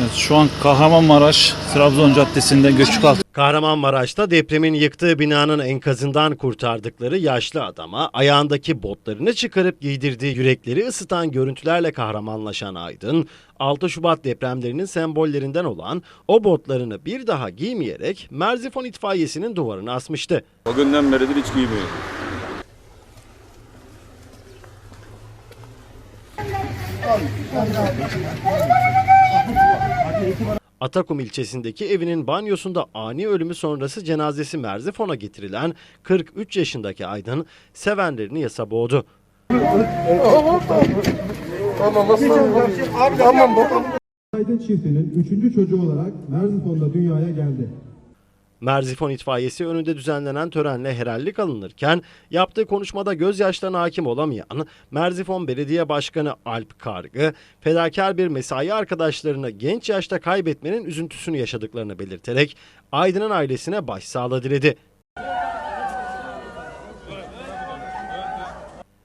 Evet, şu an Kahramanmaraş Trabzon Caddesi'nde Göçükal Kahramanmaraş'ta depremin yıktığı binanın enkazından kurtardıkları yaşlı adama ayağındaki botlarını çıkarıp giydirdiği yürekleri ısıtan görüntülerle kahramanlaşan Aydın, 6 Şubat depremlerinin sembollerinden olan o botlarını bir daha giymeyerek Merzifon itfaiyesinin duvarına asmıştı. O günden beridir hiç giymiyor. Atakum ilçesindeki evinin banyosunda ani ölümü sonrası cenazesi Merzifon'a getirilen 43 yaşındaki Aydın sevenlerini yasa boğdu. Aydın çiftinin üçüncü çocuğu olarak Merzifon'da dünyaya geldi. Merzifon itfaiyesi önünde düzenlenen törenle herallik alınırken yaptığı konuşmada gözyaşlarına hakim olamayan Merzifon Belediye Başkanı Alp Kargı, fedakar bir mesai arkadaşlarını genç yaşta kaybetmenin üzüntüsünü yaşadıklarını belirterek Aydın'ın ailesine başsağlığı diledi.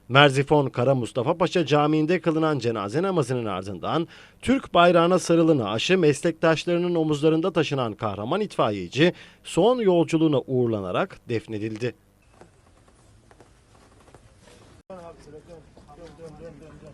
Merzifon Kara Mustafa Paşa Camii'nde kılınan cenaze namazının ardından Türk bayrağına sarılı naaşı meslektaşlarının omuzlarında taşınan kahraman itfaiyeci son yolculuğuna uğurlanarak defnedildi. Dön, dön, dön, dön.